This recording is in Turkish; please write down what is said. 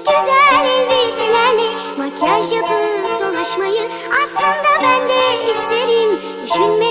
Güzel elbiselerle makyaj yapıp dolaşmayı Aslında ben de isterim. Düşünme